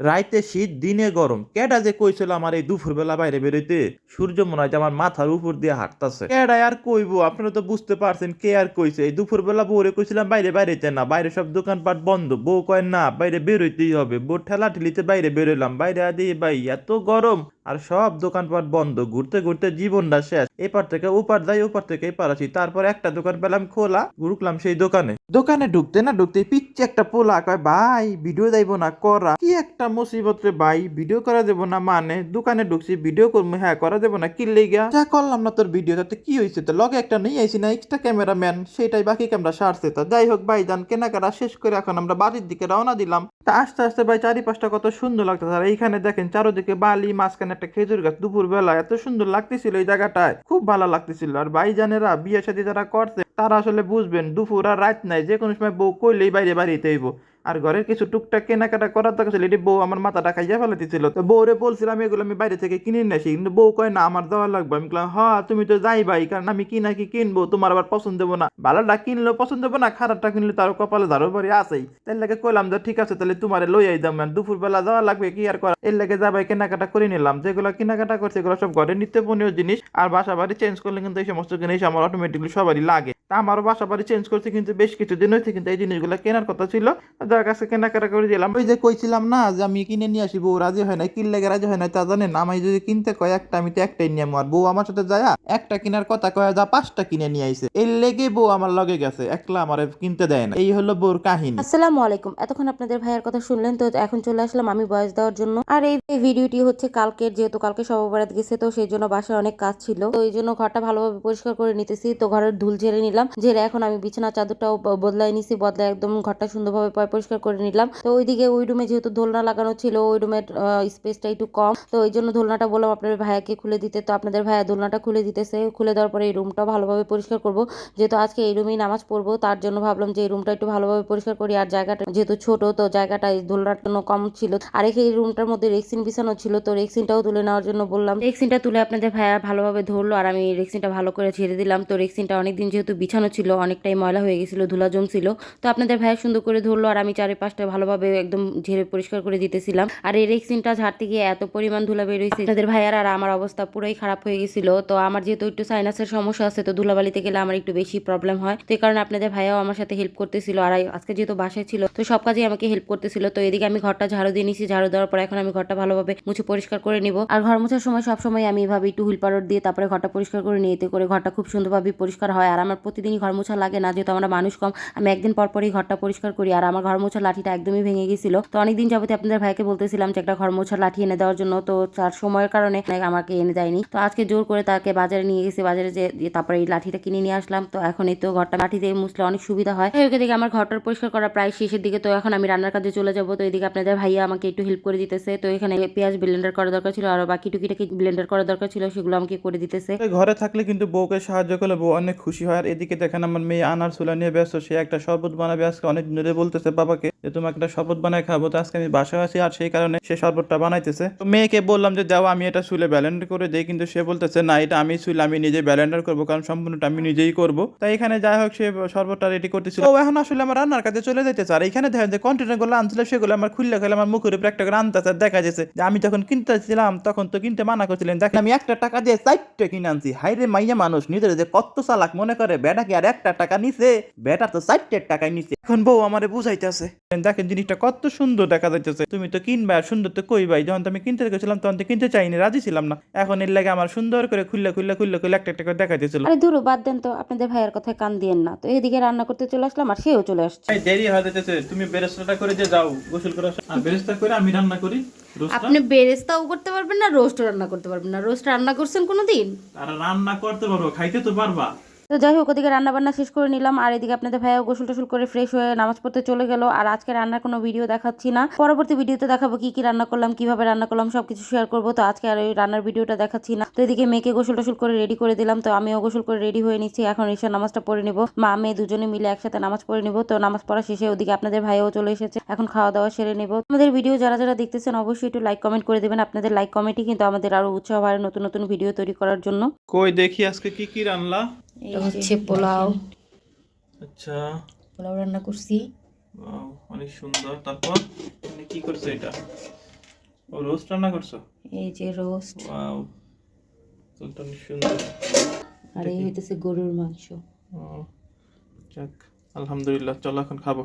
রাইতে শীত, দিনে গরম। কেডা যে কইছিল আমার এই দুপুরবেলা বাইরে বেরোইতে? সূর্য মনে হয় যে আমার মাথার উপর দিয়ে হাঁটতেছে। কেডা আর কইবো? আপনারা তো বুঝতে পারছেন কে আর কইছে। এই দুপুরবেলা বউরে কইছিলাম, বাইরে বাইরেতে না। বাইরে সব দোকানপাট বন্ধ। বউ কয়, না, বাইরে বেরোইতেই হবে। বউ ঠেলা ঠেলিতে বাইরে বেরোলাম বাইরে আদি ভাই, এত গরম। আর সব দোকানপাট বন্ধ। ঘুরতে ঘুরতে জীবনটা শেষ। এপার থেকে ওপার যাই, ওপার থেকে এপার আসি। তারপর একটা দোকান পেলাম খোলা, ঢুকলাম সেই দোকানে। দোকানে ঢুকতে না ঢুকতে পিচ্ছে একটা পোলা কয়, ভাই, ভিডিও যাইবো না, করা। কি একটা মুসিবত রে ভাই, ভিডিও করা যাব না মানে? দোকানে ঢুকছি, ভিডিও করব হ্যাঁ করা যাব না, কি লেগা যা করলাম না তোর ভিডিও, তাতে কি হয়েছে তো লগে একটা নিয়ে আইসি না এক্সট্রা ক্যামেরাম্যান সেটাই বাকি ক্যামেরা সারছে তা। যাই হোক ভাই, যান, কেনাকাটা শেষ করে এখন আমরা বাড়ির দিকে রওনা দিলাম। তা আস্তে আস্তে ভাই, চারিপাশটা কত সুন্দর লাগতেছে। আর এইখানে দেখেন, চারোদিকে বালি, মাঝখানে একটা খেজুর গাছ দুপুর বেলা এত সুন্দর লাগতেছিল এই জায়গাটায়। খুব ভালো লাগতেছিল। আর ভাইজানেরা বিয়ে সাথে যারা করছে, তারা আসলে বুঝবেন, দুপুর আর রাত নাই যে কোনো সময় বউ কইলেই বাইরে বাড়িতে হইব আর ঘরের কিছু টুকটাক কেনাকাটা করার দরকার ছিল। এটি বউ আমার মাথাটা খাইয়া ফেলাতেছিল তো বউরে বলছিলাম, এগুলো আমি বাইরে থেকে কিনে নিয়ে আসি কিন্তু বউ কয়, না, আমার দেওয়া লাগবে। আমি বললাম হ্যাঁ তুমি তো যাই ভাই কারণ আমি কিনা কি কিনবো, তোমার আবার পছন্দ দেবো না। ভালোটা কিনলেও পছন্দ দেবো না, খারাপটা কিনলে তার কপালে ধারো বাড়ি আসেই তাই লাগে কইলাম যে, ঠিক আছে, তাহলে তোমার লই আই দাম দুপুর বেলা যাওয়া লাগবে, কি আর করা এর লাগে যাবাই, কেনাকাটা করে নিলাম। যেগুলো কেনাকাটা করছে, এগুলো সব ঘরে নিত্যপণীয় জিনিস। আর বাসা বাড়ি চেঞ্জ করলে কিন্তু এই সমস্ত জিনিস আমার অটোমেটিকলি সবারই লাগে। তা আমারও বাসা বাড়ি চেঞ্জ করছে কিন্তু বেশ কিছুদিন হয়েছে কিন্তু এই জিনিসগুলো কেনার কথা ছিল। যার কাছে কেনাকাটা করে দিলাম। ওই যে কইছিলাম না যে আমি কিনে নিয়ে আসি বউ রাজি হয় না কিনলে রাজি হয় না তা জানেন আমি যদি কিনতে কয় একটা আমি তো একটাই নিয়ে আর বউ আমার সাথে যায় একটা কেনার কথা কয় যা পাঁচটা কিনে নিয়ে আইছে। এর লেগে বউ আমার লগে গেছে একলা আমার কিনতে দেয় না এই হলো বউর কাহিনী। আসসালামু আলাইকুম। এতক্ষণ আপনাদের ভাইয়ের কথা শুনলেন তো এখন চলে আসলাম আমি বয়স দেওয়ার জন্য। আর এই এই ভিডিওটি হচ্ছে কালকের যেহেতু কালকে সবাবারাত গেছে তো সেই জন্য বাসায় অনেক কাজ ছিল। তো এই জন্য ঘরটা ভালোভাবে পরিষ্কার করে নিতেছি তো ঘরের ধুল ঝেড়ে নিলাম। ঝেড়ে এখন আমি বিছানা চাদরটাও বদলাই নিছি, বদলাই একদম ঘরটা সুন্দরভাবে পরিষ্কার করে নিলাম। তো ওইদিকে ওই রুমে যেহেতু দোলনা লাগানো ছিল, ওই রুমের স্পেসটা একটু কম। তো ওই জন্য দোলনাটা বললাম আপনাদের ভাইয়াকে খুলে দিতে। তো আপনাদের ভাইয়া দোলনাটা খুলে দিতেছে। খুলে দেওয়ার পরে এই রুমটা ভালোভাবে পরিষ্কার করব। যেহেতু আজকে এই রুমেই নামাজ পড়ব, তার জন্য ভাবলাম যে এই রুমটা একটু ভালোভাবে পরিষ্কার করি। আর জায়গাটা যেহেতু ছোট, তো জায়গাটা দোলনার জন্য কম ছিল। আর এই রুমটার মধ্যে রেক্সিন বিছানো ছিল, তো রেক্সিনটাও তুলে নেওয়ার জন্য বললাম। রেক্সিনটা তুলে আপনাদের ভাইয়া ভালোভাবে ধরলো, আর আমি রেক্সিনটা ভালো করে ছেড়ে দিলাম। তো রেক্সিনটা অনেকদিন যেহেতু বিছানো ছিল, অনেকটাই ময়লা হয়ে গেছিল, ধুলা জমছিল। তো আপনাদের ভাইয়া সুন্দর করে ধরলো আর আমি চারিপাশটা ভালোভাবে একদম ঝেড়ে পরিষ্কার করে দিতেছিলাম। আর এই রেক্সিনটা ঝাড়তে গিয়ে এত পরিমাণ ধুলা বেরোইছে আপনাদের ভাইয়ার আর আমার অবস্থা পুরোই খারাপ হয়ে গেছিল। তো আমার যেহেতু একটু সাইনাসের সমস্যা আছে, তো ধুলাবালিতে গেলে আমার একটু বেশি প্রবলেম হয়। তো এই কারণে আপনাদের ভাইয়াও আমার সাথে হেল্প করতেছিল। আর আজকে যেহেতু বাসায় ছিল, তো সব কাজেই আমাকে হেল্প করতেছিল। তো এদিকে আমি ঘরটা ঝাড়ু দিয়ে নিছি। ঝাড়ু দেওয়ার পর এখন আমি ঘরটা ভালোভাবে মুছে পরিষ্কার করে নিব। আর ঘর মোছার সময় সবসময় আমি এভাবে একটু হুইল পাউডার দিয়ে তারপরে ঘরটা পরিষ্কার করে নিয়ে এতে করে ঘরটা খুব সুন্দরভাবে পরিষ্কার হয়। আর আমার প্রতিদিনই ঘর মোছা লাগে না, যেহেতু আমরা মানুষ কম, আমি একদিন পর পরই ঘরটা পরিষ্কার করি। আর আমার ঘর মোছার লাঠিটা একদমই ভেঙে গেছিল। তো অনেকদিন যাবতে আপনাদের ভাইকে বলতেছিলাম যে একটা ঘর মোছার লাঠি এনে দেওয়ার জন্য, তো তার সময়ের কারণে আমাকে এনে দেয়নি। তো আজকে জোর করে তাকে বাজারে নিয়ে গেছি, বাজারে যে তারপরে এই লাঠিটা কিনে নিয়ে আসলাম। তো এখন এই তো ঘরটা লাঠি দিয়ে মুছলে অনেক সুবিধা হয়। তো এদিকে আমার ঘরটার পরিষ্কার করা প্রায় শেষের দিকে। তো এখন আমি রান্নার কাজে চলে যাব। তো এদিকে আপনাদের ভাইয়া আমাকে একটু হেল্প করে দিতেছে। তো এখানে পেঁয়াজ ব্লেন্ডার করা দরকার ছিল, আর বাকি টুকিটাকি ব্লেন্ডার করা দরকার ছিল, সেগুলো আমাকে করে দিতেছে। ঘরে থাকলে কিন্তু বউকে সাহায্য করলে বউ অনেক খুশি হয়। আর এদিকে দেখেন আমার মেয়ে আনার চুলা নিয়ে ব্যস্ত, সে একটা শরবত বানাবে, আজকে অনেক দিন ধরে বলতেছে বাবাকে। যে তোমাকে একটা শরবত বানায় খাব। তো আজকে আমি বাসায় আছি আর সেই কারণে সে শরবতটা বানাইতেছে। তো মেয়েকে বললাম যে, যাও, আমি এটা চুলে ব্যালেন্ডার করে দেই। কিন্তু সে বলতেছে, না, এটা আমি চুলে আমি নিজে ব্যালেন্ডার করব, কারণ সম্পূর্ণটা আমি নিজেই করব। তাই এখানে যাই হোক, সে শরবতটা রেডি করতেছিল। ও এখন আসলে আমার রান্নার কাজে চলে যাইতেছে। আর এখানে দেখেন যে কন্টেনারগুলো আনছিল, সেগুলো আমার খুললে খেলে আমার মুখের উপরে একটা করে আনতেছে দেখা যাচ্ছে যে, আমি যখন কিনতেছিলাম, তখন তো কিনতে মানা করছিলেন। দেখেন, আমি একটা টাকা দিয়ে চারটে কিনে আনছি। হাইরে মাইয়া মানুষ, নিজের যে কত চালাক মনে করে, বেটা কি আর একটা টাকা নিছে? বেটা তো চারটে টাকায় নিছে। এখন বউ আমারে বুঝাইতেছে। দেখেন জিনিসটা কত সুন্দর দেখা যাইতেছে। তুমি তো কিনবা আর সুন্দর তো কইবাই। যখন তো আমি কিনতে গেছিলাম তখন তো কিনতে চাইনি রাজি ছিলাম না। এখন এর লাগে আমার সুন্দর করে খুললে খুললে খুললে খুললে একটা একটা করে দেখাইতেছিল। আরে দূর বাদ দেন তো আপনাদের ভাইয়ের কথায় কান দিয়েন না। তো এদিকে রান্না করতে চলে আসলাম আর সেও চলে আসছে। এই দেরি হয়ে যাইতেছে তুমি বেরেস্তাটা করে যে যাও গোসল করে আসো। আর বেরেস্তা করে আমি রান্না করি আপনি বেরেস্তাও করতে পারবেন না রোস্ট রান্না করতে পারবেন না। রোস্ট রান্না করছেন কোনোদিন? আর রান্না করতে পারব খাইতে তো পারবা। তো যাই হোক, ওদিকে রান্নাবান্না শেষ করে নিলাম। আর এদিকে আপনাদের ভাইয়া গোসল টোসল করে ফ্রেশ হয়ে নামাজ পড়তে চলে গেল। আর আজকে রান্নার কোনো ভিডিও দেখাচ্ছি না। পরবর্তী ভিডিওতে দেখাবো কি কি রান্না করলাম, কীভাবে রান্না করলাম, সবকিছু শেয়ার করব। তো আজকে আর ওই রান্নার ভিডিওটা দেখাচ্ছি না। তো এদিকে মেয়েকে গোসল টোসল করে রেডি করে দিলাম। তো আমিও গোসল করে রেডি হয়ে নিচ্ছি। এখন ঈশার নামাজটা পড়ে নিব। মা, মেয়ে দুজনে মিলে একসাথে নামাজ পড়ে নিব। তো নামাজ পড়া শেষে ওদিকে আপনাদের ভাইও চলে এসেছে। এখন খাওয়া দাওয়া সেরে নিব। আমাদের ভিডিও যারা যারা দেখতেছেন, অবশ্যই একটু লাইক কমেন্ট করে দেবেন। আপনাদের লাইক কমেন্টই কিন্তু আমাদের আরও উৎসাহ হয় নতুন নতুন ভিডিও তৈরি করার জন্য। কই দেখি আজকে কি কি রান্না এটা হচ্ছে পোলাও। আচ্ছা। পোলাও রান্না করছি। অনেক সুন্দর। তারপর তুমি কি করছ এটা? ও রোস্ট রান্না করছ? এই যে রোস্ট। ওয়াও তো অনেক সুন্দর। আর এই হইতেছে গরুর মাংস। ও, যাক আলহামদুলিল্লাহ চলো এখন খাব।